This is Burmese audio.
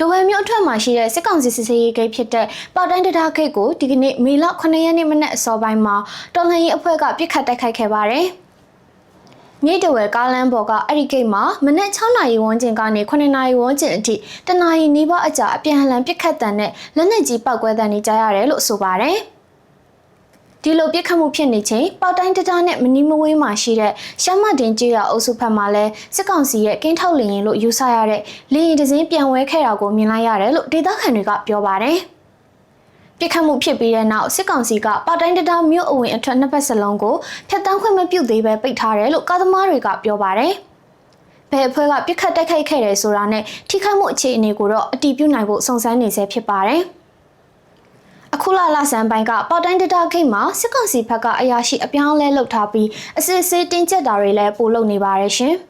ဒဝဲမြို့အထက်မှာရှိတဲ့စစ်ကောင်စီစစ်ဆေးရေးဂိတ်ဖြစ်တဲ့ပေါတိုင်းတံတားဂိတ်ကိုဒီကနေ့မေလ9ရက်နေ့မနက်အစောပိုင်းမှာတော်လှန်ရေးအဖွဲ့ကပြစ်ခတ်တိုက်ခိုက်ခဲ့ပါတယ်။မြေတဝဲကားလမ်းပေါ်ကအဲ့ဒီဂိတ်မှာမနက်6နာရီဝန်းကျင်ကနေ9နာရီဝန်းကျင်အထိတနာရီနီးပါးအကြာအပြန်အလှန်ပြစ်ခတ်တံနဲ့လက်နက်ကြီးပောက်ကွဲတံတွေကြားရတယ်လို့ဆိုပါတယ်။ ဒီလိုပြစ်ခတ်မှုဖြစ်နေချိန်ပေါတိုင်းတံတားနဲ့မနီမဝေးမှာရှိတဲ့ရှမ်းမတင်ကျေးရွာအုပ်စုဖက်မှာလဲစစ်ကောင်စီရဲ့ကင်းထောက်လင်ရင်လို့ယူဆရတဲ့လေရင်တစင်းပြန်ဝဲခဲ့တာကိုမြင်လိုက်ရတယ်လို့ဒေသခံတွေကပြောပါတယ်။ပြစ်ခတ်မှုဖြစ်ပြီးတဲ့နောက်စစ်ကောင်စီကပေါတိုင်းတံတားမြို့အဝင်အထွက်နှစ်ဖက်စလုံးကိုဖျက်တမ်းခွင့်မပြုသေးပဲပိတ်ထားတယ်လို့ကားသမားတွေကပြောပါတယ်။ဘယ်အဖွဲ့ကပြစ်ခတ်တိုက်ခိုက်ခဲ့တယ်ဆိုတာနဲ့ထိခိုက်မှုအခြေအနေကိုတော့အတည်ပြုနိုင်ဖို့စုံစမ်းနေဆဲဖြစ်ပါတယ်။ အခုလာလာဆန်ပိုင်းကပေါတိုင်းတတာဂိတ်မှာစစ်ကောင်စီဘက်ကအရာရှိအပြောင်းအလဲလုပ်ထားပြီးအစစ်အဆေးတင်ကျက်တာတွေလည်းပို့လုပ်နေပါတယ်ရှင်။